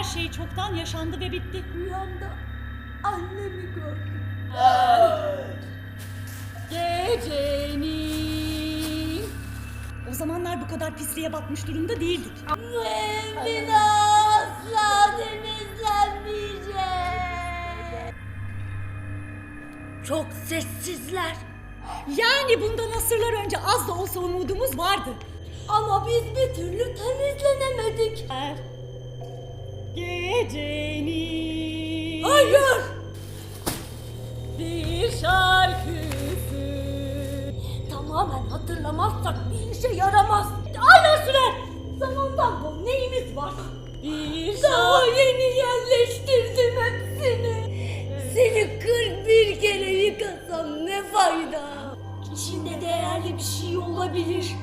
her şey çoktan yaşandı ve bitti. Rüyamda annemi gördüm. Gecenin. O zamanlar bu kadar pisliğe batmış durumda değildik. Evin asla temizlenmeyecek. Çok sessizler. Yani bundan asırlar önce az da olsa umudumuz vardı. Ama biz bir türlü temizlenemedik. Her gecenin Hayır. bir şarkısı. Tamamen hatırlamazsak bir işe yaramaz. Hala sürer. Zamandan bu neyimiz var? Bir Daha yeni yerleştirdim hepsini. Seni 41 kere yıkasam ne fayda? İçinde değerli bir şey olabilir.